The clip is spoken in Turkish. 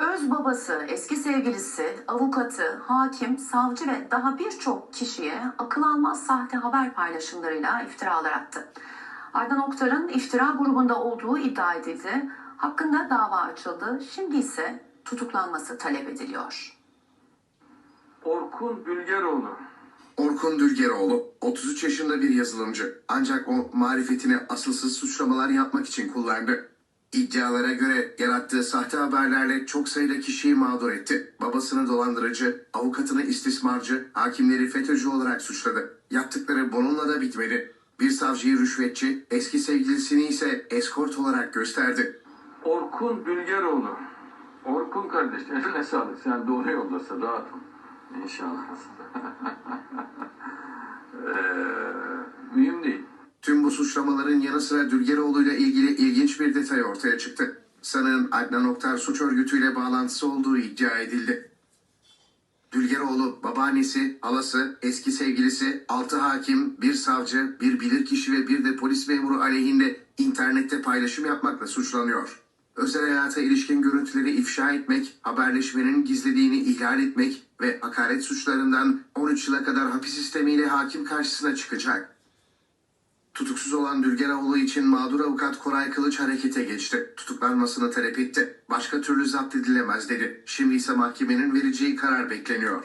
Öz babası, eski sevgilisi, avukatı, hakim, savcı ve daha birçok kişiye akıl almaz sahte haber paylaşımlarıyla iftiralar attı. Ardan Oktar'ın iftira grubunda olduğu iddia edildi. Hakkında dava açıldı. Şimdi ise tutuklanması talep ediliyor. Orkun Bülgeroğlu. Orkun Dülgeroğlu 33 yaşında bir yazılımcı. Ancak o marifetini asılsız suçlamalar yapmak için kullandı. İddialara göre yarattığı sahte haberlerle çok sayıda kişiyi mağdur etti. Babasını dolandırıcı, avukatını istismarcı, hakimleri FETÖ'cü olarak suçladı. Yaptıkları bununla da bitmedi. Bir savcıyı rüşvetçi, eski sevgilisini ise eskort olarak gösterdi. Orkun Bülgeroğlu. Orkun kardeş eline sağlık. Sen doğru yoldasın rahatım. İnşallah. ee, mühim değil. Tüm bu suçlamaların yanı sıra Dülgeroğlu ile ilgili ilginç bir detay ortaya çıktı. Sanığın Adnan Oktar suç örgütüyle bağlantısı olduğu iddia edildi. Dülgeroğlu, babaannesi, halası, eski sevgilisi, altı hakim, bir savcı, bir bilirkişi ve bir de polis memuru aleyhinde internette paylaşım yapmakla suçlanıyor. Özel hayata ilişkin görüntüleri ifşa etmek, haberleşmenin gizlediğini ihlal etmek ve hakaret suçlarından 13 yıla kadar hapis sistemiyle hakim karşısına çıkacak. Tutuksuz olan Dülgeroğlu için mağdur avukat Koray Kılıç harekete geçti. Tutuklanmasını talep etti. Başka türlü zapt edilemez dedi. Şimdi ise mahkemenin vereceği karar bekleniyor.